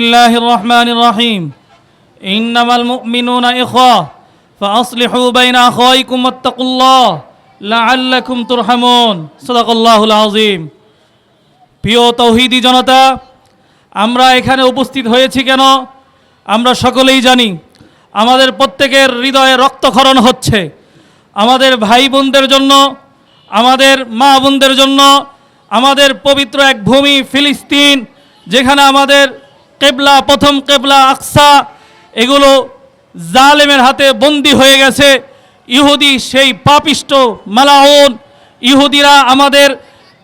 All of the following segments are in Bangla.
الله الرحمن الرحيم إنما المؤمنون إخوة فأصلحوا بين أخويكم واتقوا الله لعلكم ترحمون صدق الله العظيم প্রিয় তৌহিদি জনতা আমরা এখানে উপস্থিত হয়েছি কেন আমরা সকলেই জানি আমাদের প্রত্যেকের হৃদয়ে রক্তক্ষরণ হচ্ছে আমাদের ভাই বোনদের জন্য আমাদের মা বোনদের জন্য আমাদের পবিত্র এক ভূমি ফিলিস্তিন যেখানে আমাদের কেবলা, প্রথম কেবলা, আকসা, এগুলো জালেমের হাতে বন্দি হয়ে গেছে। ইহুদি সেই পাপিষ্ট মালাউন। ইহুদিরা আমাদের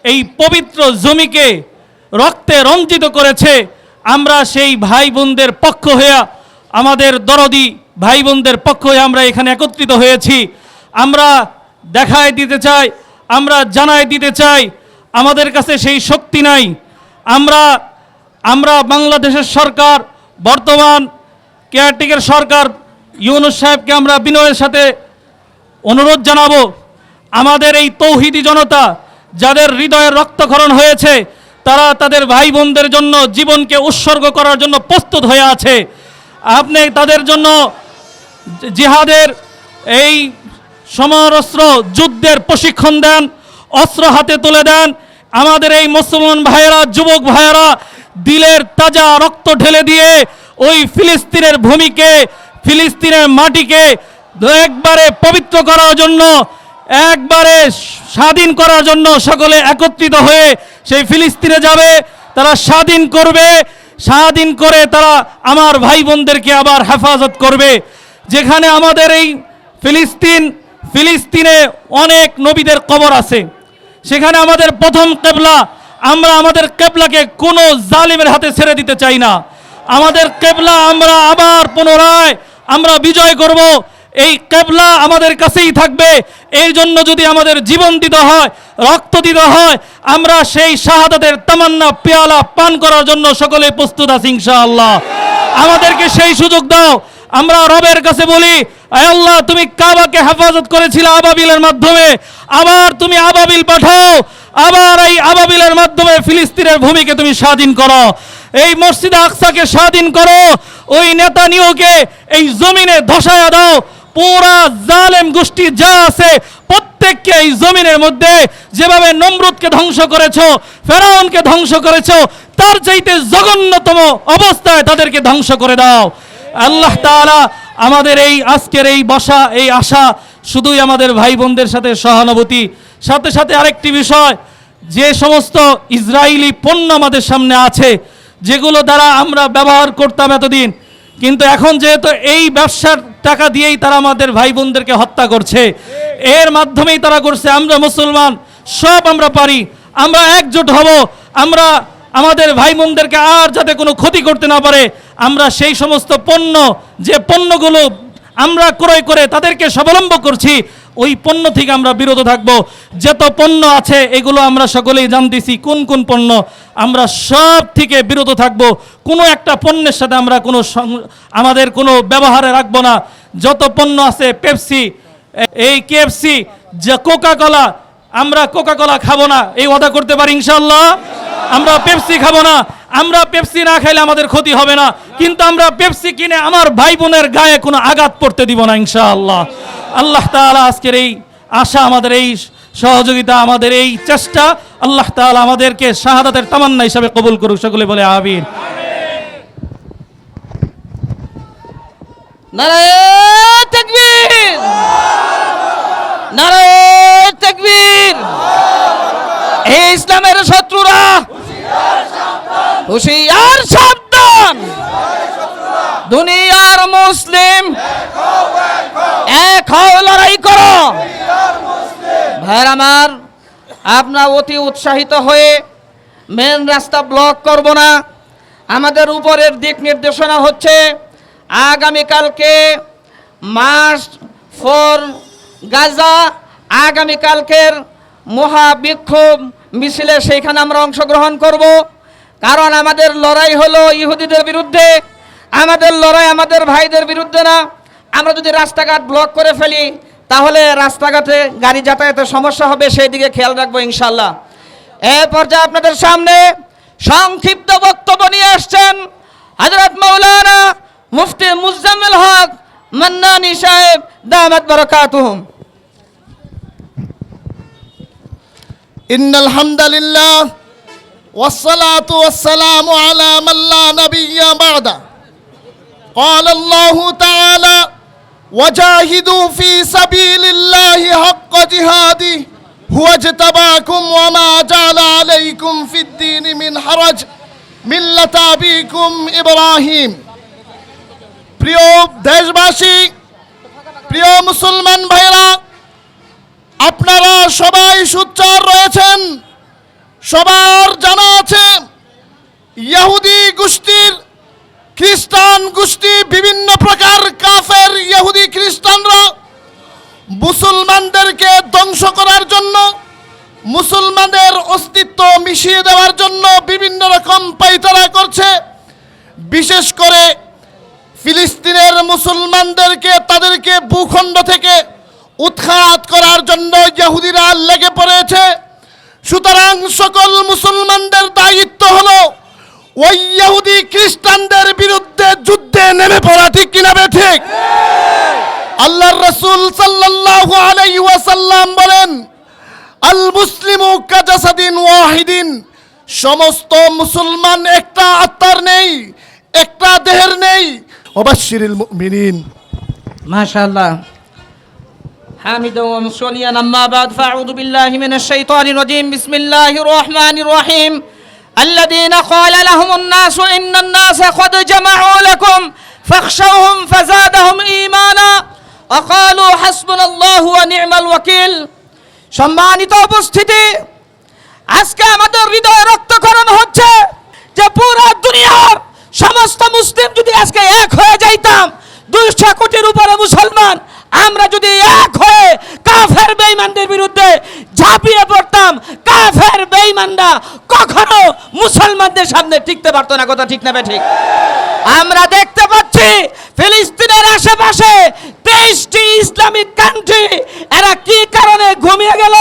এই পবিত্র জমিকে রক্তে রঞ্জিত করেছে। আমরা সেই ভাই বোনদের পক্ষ হয়ে আমাদের দরদি ভাই বোনদের পক্ষ হয়ে আমরা এখানে একত্রিত হয়েছি। আমরা দেখায় দিতে চাই, আমরা জানায় দিতে চাই, আমাদের কাছে সেই শক্তি নাই। আমরা আমরা বাংলাদেশের সরকার, বর্তমান কেয়ারটেকের সরকার ইউনুস সাহেবকে আমরা বিনয়ের সাথে অনুরোধ জানাব। আমাদের এই তৌহিদি জনতা, যাদের হৃদয়ের রক্তক্ষরণ হয়েছে, তারা তাদের ভাই বোনদের জন্য জীবনকে উৎসর্গ করার জন্য প্রস্তুত হয়ে আছে। আপনি তাদের জন্য জিহাদের এই সমরস্ত্র যুদ্ধের প্রশিক্ষণ দেন, অস্ত্র হাতে তুলে দেন। আমাদের এই মুসলমান ভাইয়েরা, যুবক ভাইয়েরা দিলের তাজা রক্ত ঢেলে দিয়ে ওই ফিলিস্তিনের ভূমিকে, ফিলিস্তিনের মাটিকে একবারে পবিত্র করার জন্য, একবারে স্বাধীন করার জন্য সকলে একত্রিত হয়ে সেই ফিলিস্তিনে যাবে, তারা স্বাধীন করবে, স্বাধীন করে তারা আমার ভাই বোনদেরকে আবার হেফাজত করবে। যেখানে আমাদের এই ফিলিস্তিন, ফিলিস্তিনে অনেক নবীদের কবর আছে। সেখানে আমাদের প্রথম কেবলা আমরা আমাদের কেবলাকে কোনো জালিমের হাতে ছেড়ে দিতে চাই না। আমাদের কেবলা আমরা আবার পুনরায় আমরা বিজয় করব। এই কেবলা আমাদের কাছেই থাকবে। এই জন্য যদি আমাদের জীবন দিতে হয়, রক্ত দিতে হয়, আমরা সেই শাহাদাতের তামান্না, পেয়ালা পান করার জন্য সকলে প্রস্তুত আছি ইনশাআল্লাহ। আমাদেরকে সেই সুযোগ দাও। আমরা রবের কাছে বলি আল্লাহ, তুমি কাবাকে হেফাজত করেছিলে আবাবিলের মাধ্যমে। আবার তুমি আবাবিল পাঠাও। আবার এই আবাবিলের মাধ্যমে ফিলিস্তিনের ভূমিকে তুমি স্বাধীন করো। এই মসজিদ আকসাকে স্বাধীন করো। ওই নেতা নিয়োগে এই জমিনে ধসায়া দাও। পুরা জালেম গোষ্ঠী যা আছে, প্রত্যেককে এই জমিনের মধ্যে যেভাবে নমরুদকে ধ্বংস করেছ, ফেরাউনকে ধ্বংস করেছ, তার চাইতে জঘন্যতম অবস্থায় তাদেরকে ধ্বংস করে দাও। আল্লাহ তাআলা আমাদের এই আজকের এই বসা, এই আশা শুধুই আমাদের ভাই বোনদের সাথে সহানুভূতি। সাথে সাথে আরেকটি বিষয়, যে সমস্ত ইসরায়েলি পণ্য আমাদের সামনে আছে, যেগুলো দ্বারা আমরা ব্যবহার করতাম এতদিন, কিন্তু এখন যেহেতু এই ব্যবসার টাকা দিয়েই তারা আমাদের ভাই বোনদেরকে হত্যা করছে, এর মাধ্যমেই তারা করছে, আমরা মুসলমান, সব আমরা পারি, আমরা একজোট হব, আমরা আমাদের ভাই বোনদেরকে আর যাতে কোনো ক্ষতি করতে না পারে, আমরা সেই সমস্ত পণ্য, যে পণ্যগুলো আমরা ক্রয় করে তাদেরকে স্বাবলম্ব করছি, ওই পণ্য থেকে আমরা বিরত থাকব। যত পণ্য আছে, এগুলো আমরা সকলেই জানতেছি, কোন কোন পণ্য আমরা সব থেকে বিরত থাকব। কোনো একটা পণ্যের সাথে আমরা কোনো আমাদের কোনো ব্যবহারে রাখব না। যত পণ্য আছে, পেপসি, এই কেএফসি, যে কোকা কোলা আমরা কোকা কোলা খাব না, এই ওয়াদা করতে পারি ইনশাল্লাহ আমরা পেপসি খাব না, আমরা পেপসি না খাইলে আমাদের ক্ষতি হবে না। কিন্তু আমরা পেপসি কিনে আমার ভাই বোনের গায়ে কোনো আঘাত পড়তে দিব না ইনশাআল্লাহ। আল্লাহ তাআলা আজকের এই আশা, আমাদের এই সহযোগিতা, আমাদের এই চেষ্টা, আল্লাহ তাআলা আমাদেরকে শাহাদাতের তামান্না হিসাবে কবুল করুক, সকলে বলে আমিন। নারায়ণ এই ইসলামের শত্রুরা, হুশিয়ার সাবধান। দুনিয়ার মুসলিম, এক হও লড়াই করো। ভাইয়ের আমার আপনার অতি উৎসাহিত হয়ে মেন রাস্তা ব্লক করব না। আমাদের উপরের দিক নির্দেশনা হচ্ছে, আগামীকালকে মাস ফোর গাজা আগামীকালকের মহাবিক্ষোভ মিছিলে সেইখানে আমরা অংশগ্রহণ করব। কারণ আমাদের লড়াই হলো ইহুদিদের বিরুদ্ধে। আমাদের লড়াই আমাদের ভাইদের বিরুদ্ধে না। আমরা যদি রাস্তাঘাট ব্লক করে ফেলি, তাহলে রাস্তাঘাটে গাড়ি যাতায়াতের সমস্যা হবে সেই দিকে খেয়াল রাখব ইনশাল্লাহ এ পর্যায়ে আপনাদের সামনে সংক্ষিপ্ত বক্তব্য নিয়ে আসছেন হজরত মৌলানা মুফতি মুজাম্মিল হক মান্নানি সাহেব, দামাত বরকাতুহুম। إن الحمد لله والصلاة والسلام على من لا نبي بعده قال الله تعالى وجاهدوا في سبيل الله حق جهاده هو اجتباكم وما جعل عليكم في الدين من حرج ملة أبيكم إبراهيم প্রিয় দেশবাসী প্রিয় মুসলমান ভাইরা আপনারা সবাই সুচ্চার রয়েছেন, সবার জানা আছে ইহুদি গোষ্ঠীর, খ্রিস্টান গোষ্ঠী, বিভিন্ন প্রকার কাফের ইহুদি খ্রিস্টানরা মুসলমানদেরকে ধ্বংস করার জন্য, মুসলমানদের অস্তিত্ব মিশিয়ে দেওয়ার জন্য বিভিন্ন রকম পাইতারা করছে। বিশেষ করে ফিলিস্তিনের মুসলমানদেরকে, তাদেরকে ভূখণ্ড থেকে উৎখাত করার জন্য ইহুদিরা লেগে পড়েছে। সুতরাং সকল মুসলমানদের দায়িত্ব হলো, ওই ইহুদি খ্রিস্টানদের বিরুদ্ধে যুদ্ধে নেমে পড়া, ঠিক কিনা ঠিক? আল্লাহর রসুল সাল্লাল্লাহু আলাইহি ওয়াসাল্লাম বলেন আল মুসলিমু কাজাসাদিন ওয়াহিদিন, সমস্ত মুসলমান একটা আত্মার নেই, একটা দেহের নেই। অবাশিরিল মুমিনিন। ما شاء الله حامدا ومصليا أما بعد فأعوذ بالله من الشيطان الرجيم بسم الله الرحمن الرحيم الذين قال لهم الناس إن الناس قد جمعوا لكم فاخشوهم فزادهم إيمانا وقالوا حسبنا الله ونعم الوكيل সম্মানিত উপস্থিতি আজকে আমাদের হৃদয়ে রক্তকরণ হচ্ছে যে পুরো দুনিয়ার সমস্ত মুসলিম যদি আজকে এক হয়ে যাইতাম দুইশো কোটির উপরে মুসলমান আমরা যদি এক হয়ে কাফের বেঈমানদের বিরুদ্ধে ঝাঁপিয়ে পড়তাম, কাফের বেঈমানরা কখনো মুসলমানদের সামনে টিকতে পারতো না, কথা ঠিক না ঠিক? আমরা দেখতে পাচ্ছি ফিলিস্তিনের আশেপাশে তেইশটি ইসলামিক কান্ট্রি। এরা কি কারণে ঘুমিয়ে গেল?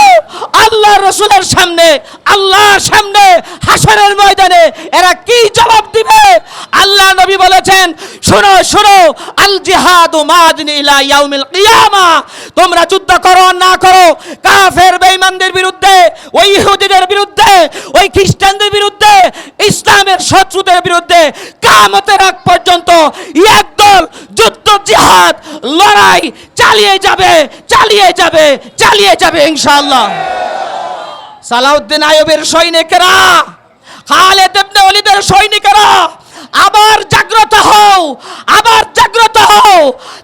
আল্লাহ রসুলের সামনে, আল্লাহর সামনে, হাসরের ময়দানে এরা কি জবাব দিবে? আল্লাহ নবী বলেছেন, শোনো শোনো আল জিহাদ মাদিন ইয়াউমিল কিয়ামা। তোমরা যুদ্ধ করো না করো। কাফের বেঈমানদের বিরুদ্ধে, ওই ইহুদিদের বিরুদ্ধে, ওই খ্রিস্টানদের বিরুদ্ধে, ইসলামের শত্রুদের বিরুদ্ধে কামতের আগ পর্যন্ত একদল যুদ্ধ জিহাদ লড়াই চালিয়ে যাবে চালিয়ে যাবে চালিয়ে যাবে ইনশাআল্লাহ। সালাউদ্দিন আইবের সৈনিকেরা, খালেদ ইবনে ওলিদের সৈনিকেরা, আবার জাগ্রত হও, আবার জাগ্রত হও,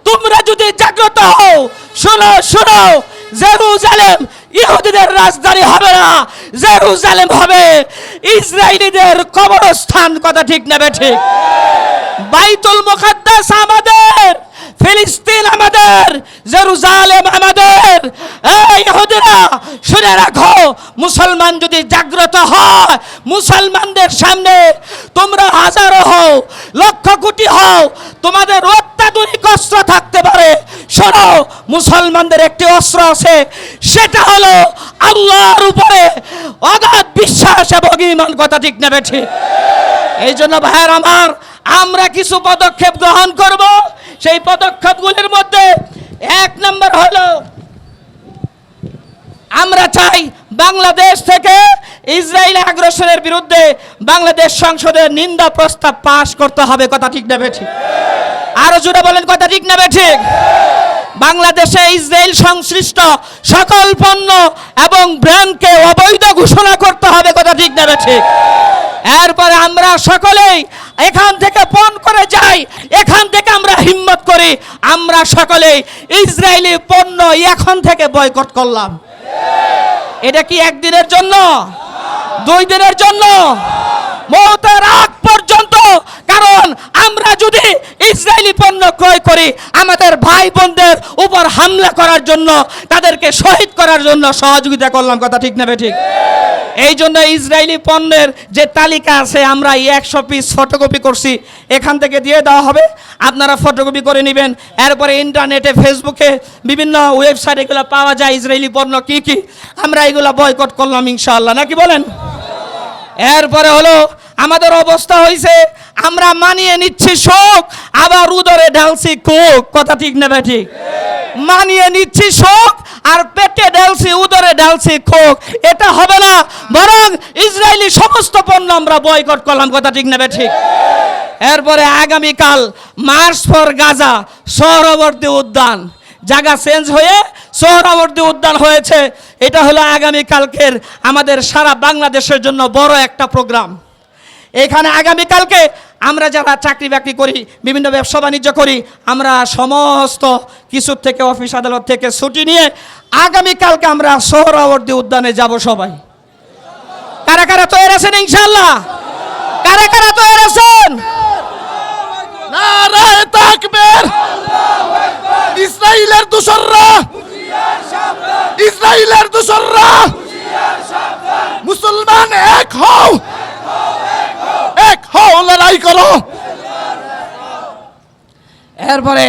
তোমরা যদি জাগ্রত হও, শোনো শোনো, জেরুজালেম ইহুদিদের রাজধানী হবে না, জেরুজালেম হবে, ইসরায়েলিদের কবরস্থান, কথা ঠিক নেবে ঠিক? বাইতুল মুকাদ্দাস আমাদের। ফিলিস্তিন আমাদের, জেরুজালেম আমাদের। ইহুদিরা, শুনে রাখো, মুসলমান যদি জাগ্রত হয়, মুসলমানদের সামনে তোমরা হাজারো হও, লক্ষ কোটি হও, তোমাদের অত্যাধুনিক অস্ত্র থাকতে পারে। শোনো, মুসলমানদের একটি অস্ত্র আছে, সেটা হলো আল্লাহর উপরে অগাধ বিশ্বাস এবং ইমান কথা ঠিক নেবে ঠিক এই জন্য ভাইয়ের আমার, আমরা কিছু পদক্ষেপ গ্রহণ করব। সেই পদক্ষেপগুলির মধ্যে এক নম্বর হলো, আমরা চাই বাংলাদেশ থেকে ইসরায়েল আগ্রাসনের বিরুদ্ধে বাংলাদেশ সংসদের নিন্দা প্রস্তাব পাশ করতে হবে, কথা ঠিক নেবে ঠিক আরও জোরে বলেন, কথা ঠিক নেবে ঠিক বাংলাদেশে ইসরায়েল সংশ্লিষ্ট সকল পণ্য এবং ব্র্যান্ডকে অবৈধ ঘোষণা করতে হবে, কথা ঠিক নেবে ঠিক এরপরে আমরা সকলেই এখান থেকে পণ করে যাই এখান থেকে আমরা হিম্মত করি, আমরা সকলে ইসরায়েলি পণ্য এখন থেকে বয়কট করলাম। এটা কি একদিনের জন্য? দুই দিনের জন্য? মৌতের আগ পর্যন্ত। কারণ আমরা যদি ইসরায়েলি পণ্য ক্রয় করি, আমাদের ভাই বোনদের উপর হামলা করার জন্য, তাদেরকে শহীদ করার জন্য সহযোগিতা করলাম, কথা ঠিক নেবে ঠিক? এই জন্য ইসরায়েলি পণ্যের যে তালিকা আছে, আমরা এই একশো পিস ফটোকপি করছি। এখান থেকে দিয়ে দেওয়া হবে। আপনারা ফটোকপি করে নেবেন। এরপরে ইন্টারনেটে, ফেসবুকে বিভিন্ন ওয়েবসাইট এগুলো পাওয়া যায়, ইসরায়েলি পণ্য কি কি? আমরা এগুলো বয়কট করলাম, ইনশাআল্লাহ। নাকি বলেন? এরপরে হলো, আমাদের অবস্থা হয়েছে আমরা মানিয়ে নিচ্ছি শোক, আবার উদরে ঢালছি কোক। কথা ঠিক নেবে ঠিক? মানিয়ে নিচ্ছি শোক, আর পেটে ঢালছি, উদরে ঢালছি কোক। এটা হবে না, বরং ইসরায়েলি সমস্ত পণ্য আমরা বয়কট করলাম। কথা ঠিক নেবে ঠিক? এরপরে আগামীকাল মার্চ ফর গাজা, সৌরবর্তী উদ্যান। জায়গা চেঞ্জ হয়ে সোহরাবর্তী উদ্যান হয়েছে। এটা হলো আগামীকালকের আমাদের সারা বাংলাদেশের জন্য বড় একটা প্রোগ্রাম। এখানে আগামীকালকে আমরা যারা চাকরি বাকরি করি, বিভিন্ন ব্যবসা বাণিজ্য করি, আমরা সমস্ত কিছুর থেকে অফিস আদালত থেকে ছুটি নিয়ে আগামীকালকে আমরা সোহরাবর্তী উদ্যানে যাব সবাই। কারা কারা তৈরি আছেন ইনশাল্লাহ কারা কারা তৈরি আছেন? দোসররা ইসরাইলের দোসররা মুসলমান এক হও। এক হও, লড়াই করো। এরপরে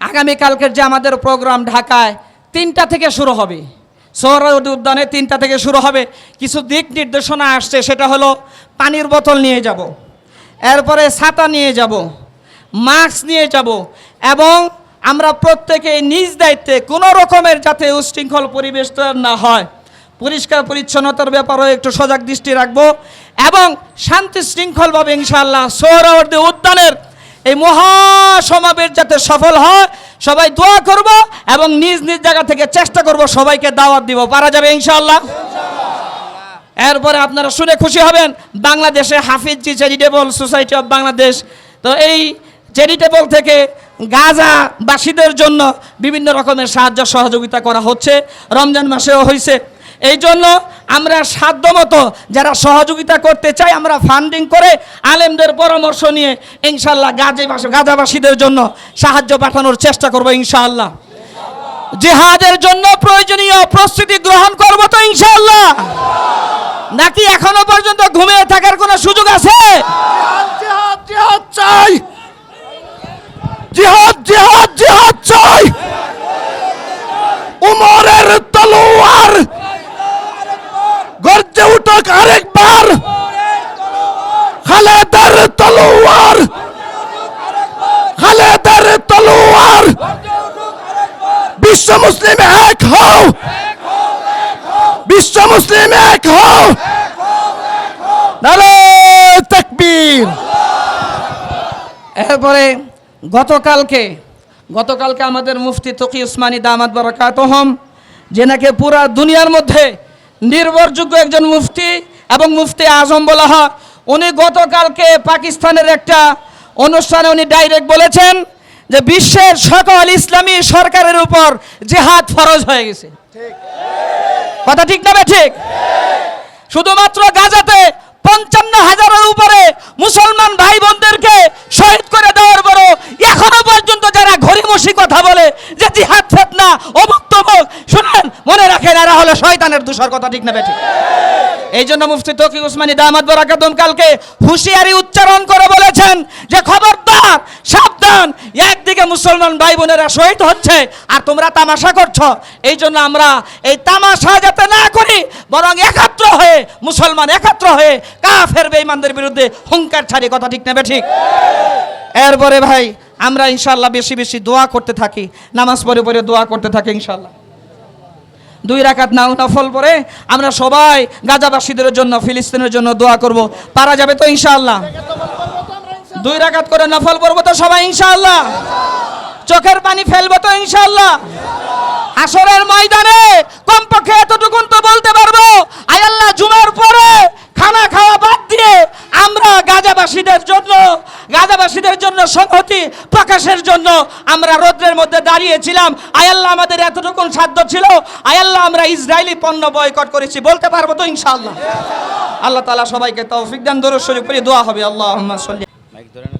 আগামীকালকের যে আমাদের প্রোগ্রাম ঢাকায় তিনটা থেকে শুরু হবে, সোহরাওয়ার্দী উদ্যানে তিনটা থেকে শুরু হবে। কিছু দিক নির্দেশনা আসছে, সেটা হলো পানির বোতল নিয়ে যাব, এরপরে ছাতা নিয়ে যাব, মাস্ক নিয়ে যাব এবং আমরা প্রত্যেকে নিজ দায়িত্বে কোনো রকমের যাতে উশৃঙ্খল পরিবেশ তৈরি না হয়। পরিষ্কার পরিচ্ছন্নতার ব্যাপারেও একটু সজাগ দৃষ্টি রাখব এবং শান্তি শৃঙ্খলভাবে ইনশাআল্লাহ সোহরাওয়ার্দী উদ্যানের এই মহা সমাবেশ যাতে সফল হয়, সবাই দোয়া করব এবং নিজ নিজ জায়গা থেকে চেষ্টা করব সবাইকে দাওয়াত দিব। পারা যাবে ইনশাআল্লাহ। এরপরে আপনারা শুনে খুশি হবেন, বাংলাদেশে Hafiz ji charitable society of Bangladesh তো এই চ্যারিটেবল থেকে গাজাবাসীদের জন্য বিভিন্ন রকমের সাহায্য সহযোগিতা করা হচ্ছে। রমজান মাসেও হয়েছে এই জন্য আমরা সাধ্যমতো যারা সহযোগিতা করতে চাই, আমরা ফান্ডিং করে আলেমদের পরামর্শ নিয়ে ইনশাল্লাহ গাজে গাজাবাসীদের জন্য সাহায্য পাঠানোর চেষ্টা করব ইনশাআল্লাহ জিহাদের জন্য প্রয়োজনীয় প্রস্তুতি গ্রহণ করব তো ইনশাআল্লাহ নাকি এখনও পর্যন্ত ঘুমিয়ে থাকার কোনো সুযোগ আছে জিহাদ জিহাদ চাই জিহাদ জিহাদ জিহাদ চাই উমরের তলোয়ার গর্জে উঠক আরেকবার খালেদার তলোয়ার খালেদার তলোয়ার বিশ্ব মুসলিম এক হও বিশ্ব মুসলিম এক হও। তাকবীর। এরপরে গতকালকে গতকালকে আমাদের মুফতি তকি উসমানী দামাত বরকাতহম যে নাকি পুরা দুনিয়ার মধ্যে নির্ভরযোগ্য একজন মুফতি এবং মুফতি আজম বলা হয় উনি গতকালকে পাকিস্তানের একটা অনুষ্ঠানে উনি ডাইরেক্ট বলেছেন যে বিশ্বের সকল ইসলামী সরকারের উপর জেহাদ ফরজ হয়ে গেছে। কথা ঠিক না ঠিক শুধুমাত্র গাজাতে পঞ্চান্ন হাজারের উপরে মুসলমান ভাই বোনদেরকে শহীদ করে এখনও পর্যন্ত যারা ঘড়িমসি কথা বলে যে জিহাদ ফেতনা, অমুক তমুক, শুনেন, মনে রাখেন, এরা হলো শয়তানের দূষর কথা, ঠিক না বেঠিক এই জন্য মুফতি তকি উসমানী দামাত বরাকাতুম কালকে হুঁশিয়ারি উচ্চারণ করে বলেছেন যে, খবরদার, সাবধান, একদিকে মুসলমান ভাই বোনেরা শহীদ হচ্ছে আর তোমরা তামাশা করছ। এই জন্য আমরা এই তামাশা যাতে না করি, বরং একাত্র হয়ে, মুসলমান একাত্র হয়ে কাফের বেঈমানদের বিরুদ্ধে হুঙ্কার ছাড়ি, কথা ঠিক নেবে ঠিক এরপরে ভাই আমরা ইনশাল্লাহ বেশি বেশি দোয়া করতে থাকি, নামাজ পরে পরে দোয়া করতে থাকি ইনশাল্লাহ দুই রাকাত নাও নফল পরে আমরা সবাই গাজাবাসীদের জন্য, ফিলিস্তিনের জন্য দোয়া করব। পারা যাবে তো ইনশাল্লাহ দুই রাকাত করে নফল পড়ব তো সবাই ইনশাল্লাহ চোখের পানি ফেলব তো ইনশাল্লাহ আসরের ময়দানে কমপক্ষে এতটুকুন তো বলতে পারব। আয় আল্লাহ, জুমার পরে খানা খাওয়া বাদ দিয়ে আমরা গাজাবাসীদের জন্য গাজাবাসীদের জন্য সংহতি প্রকাশের জন্য আমরা রৌদ্রের মধ্যে দাঁড়িয়েছিলাম। আয়াল্লাহ আমাদের এতটুকুন সাধ্য ছিল। আয়াল্লাহ আমরা ইসরায়েলি পণ্য বয়কট করেছি। বলতে পারব তো ইনশাআল্লাহ। আল্লাহ তালা সবাইকে তৌফিক দান, দরুদ শরীফ পড়ে দোয়া হবে। আল্লাহ মাইক ধরেন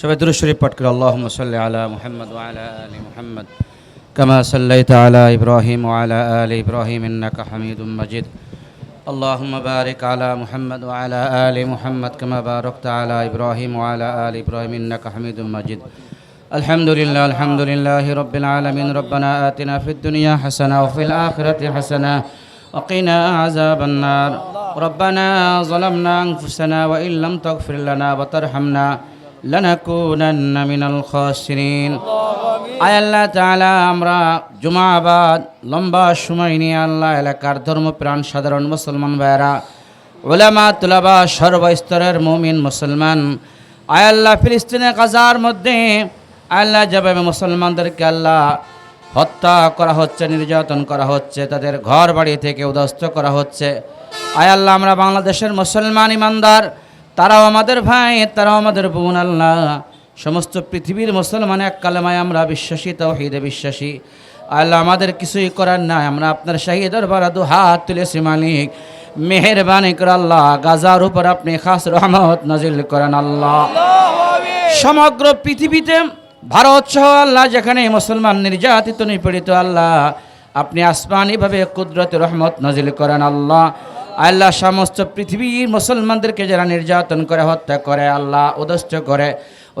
সবাই দুরূদ শরীফ পাঠ করে আল্লাহুম্মা সাল্লি আলা মুহাম্মদ আলি মুহাম্মদ। كما صليت على إبراهيم وعلى آل إبراهيم إنك حميد مجيد اللهم بارك على محمد وعلى آل محمد كما باركت على إبراهيم وعلى آل إبراهيم إنك حميد مجيد الحمد لله الحمد لله رب العالمين ربنا آتنا في الدنيا حسنة وفي الآخرة حسنة وقنا عذاب النار ربنا ظلمنا أنفسنا وإن لم تغفر لنا وترحمنا لنكونن من الخاسرين আয় আল্লাহ তাআলা আমরা জুমাবাদ লম্বা সময় নিয়ে আল্লাহ এলাকার ধর্মপ্রাণ সাধারণ মুসলমান ভাইয়েরা ওলামা তুলাবা সর্বস্তরের মুমিন মুসলমান আয় আল্লাহ ফিলিস্তিনের গাজার মধ্যে আল্লাহ যেভাবে মুসলমানদেরকে আল্লাহ হত্যা করা হচ্ছে নির্যাতন করা হচ্ছে তাদের ঘর বাড়ি থেকে উদস্ত করা হচ্ছে আয় আল্লাহ আমরা বাংলাদেশের মুসলমান ইমানদার তারাও আমাদের ভাই, তারাও আমাদের বোন আল্লাহ। সমস্ত পৃথিবীর মুসলমান এক কালেমায় আমরা বিশ্বাসী, তৌহিদে বিশ্বাসী। আল্লাহ আমাদের কিছুই করার নাই, আমরা আপনার শাহী দরবার দু হাত তুলেছি মালিক। মেহেরবানি করে আল্লাহ, গাজার উপর আপনি খাস রহমত নাজিল করেন আল্লাহ। সমগ্র পৃথিবীতে ভারত সহ আল্লাহ, যেখানে মুসলমান নির্যাতিত, নিপীড়িত আল্লাহ, আপনি আসমানিভাবে কুদরত রহমত নাজিল করেন আল্লাহ। আল্লাহ সমস্ত পৃথিবীর মুসলমানদেরকে যারা নির্যাতন করে, হত্যা করে, আল্লাহ উদস্ত করে,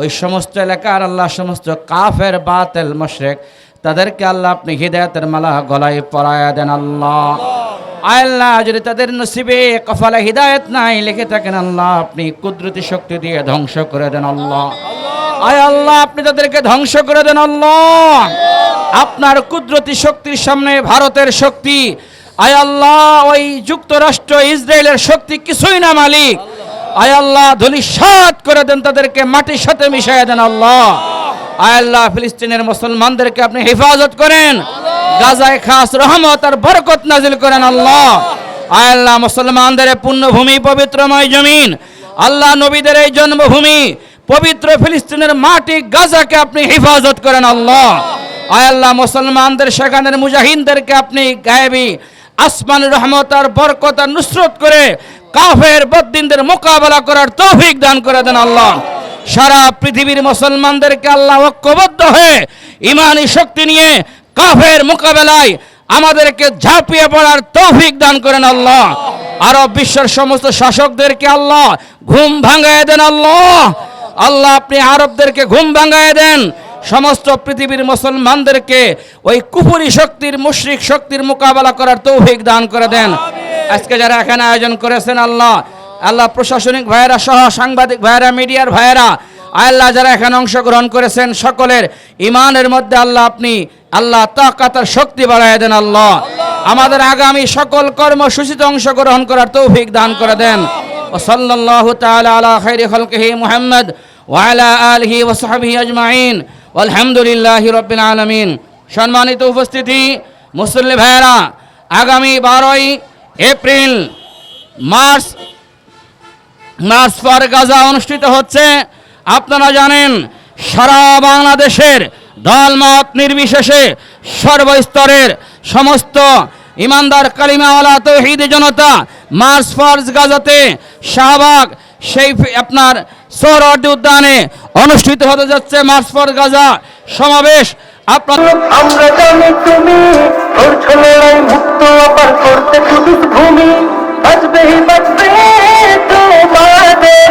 ওই সমস্ত এলাকার আল্লাহ সমস্ত কাফের, বাতেল, মশরেক, তাদেরকে আল্লাহ আপনি হৃদয়তের মালা গলায় পরায়া দেন আল্লাহ। আল্লাহ যদি তাদের নসিবে কফালে হৃদায়ত নাই, লিখে থাকেন, আল্লাহ আপনি কুদরতি শক্তি দিয়ে ধ্বংস করে দেন আল্লাহ। আয় আল্লাহ, আপনি তাদেরকে ধ্বংস করে দেন আল্লাহ। আপনার কুদরতি শক্তির সামনে ভারতের শক্তি আয় আল্লাহ, ওই যুক্তরাষ্ট্র, ইসরায়েলের শক্তি কিছুই না, মালিক। আয় আল্লাহ ধুলিসাত করে দেন তাদেরকে, মাটির সাথে মিশিয়ে দেন আল্লাহ। আয় আল্লাহ, ফিলিস্তিনের মুসলমানদেরকে আপনি হেফাজত করেন। গাজায় খাস রহমত আর বরকত নাজিল করেন আল্লাহ। আয় আল্লাহ, মুসলমানদের পুণ্যভূমি পবিত্রময় জমিন। আল্লাহ নবীদের এই জন্মভূমি, পবিত্র ফিলিস্তিনের মাটি, গাজাকে আপনি হেফাজত করেন আল্লাহ। আয় আল্লাহ, মুসলমানদের, সেখানের মুজাহিনদেরকে আপনি গায়েবী আসমান রহমত আর বরকত আর নুসরত করে কাফের বদ্দিনদের মোকাবেলা করার তৌফিক দান করে দেন আল্লাহ। সারা পৃথিবীর মুসলমানদেরকে আল্লাহ ঐক্যবদ্ধ হয়ে ইমানি শক্তি নিয়ে কাফের মোকাবেলায় আমাদেরকে ঝাঁপিয়ে পড়ার তৌফিক দান করেন আল্লাহ। আরব বিশ্বের সমস্ত শাসকদেরকে আল্লাহ ঘুম ভাঙায় দেন আল্লাহ। আল্লাহ, আপনি আরবদেরকে ঘুম ভাঙায় দেন। সমস্ত পৃথিবীর মুসলমানদেরকে ওই কুপুরি শক্তির মুশরিক শক্তির মোকাবেলা করার তৌফিক দান করে দেন। আজকে যারা এখানে আয়োজন করেছেন আল্লাহ আল্লাহ প্রশাসনিক ভাইয়েরা সহ সাংবাদিক ভাইয়েরা মিডিয়ার ভাইয়েরা আল্লাহ যারা এখানে অংশগ্রহণ করেছেন সকলের ইমানের মধ্যে আল্লাহ আপনি আল্লাহ তাকাতার শক্তি বাড়ায় দেন আল্লাহ। আমাদের আগামী সকল কর্মসূচিতে অংশগ্রহণ করার তৌফিক দান করে দেন। ও সাল্লাল্লাহু তাআলা আলা খাইরি খালকিহি মুহাম্মদ ওয়া আলা আলিহি ওয়া সাহবিহি আজমাইন। আলহামদুলিল্লাহি রাব্বিল আলামিন। সম্মানিত উপস্থিতি, মুসল্লি ভাইয়েরা, আগামী বারোই April march march for Gaza অনুষ্ঠিত হচ্ছে। আপনারা জানেন, সারা বাংলাদেশের দলমত নির্বিশেষে সর্বস্তরের সমস্ত ইমানদার কালিমাওয়ালা তৌহিদ জনতা মার্চ ফরজ গাজাতে শাহবাগ সেই আপনার সোহরওয়ার্দী উদ্যানে অনুষ্ঠিত হতে যাচ্ছে মার্চ ফর গাজা সমাবেশ। আমরা জানি তুমি মুক্ত করতে ভূমি। বাজবে তোমাদের।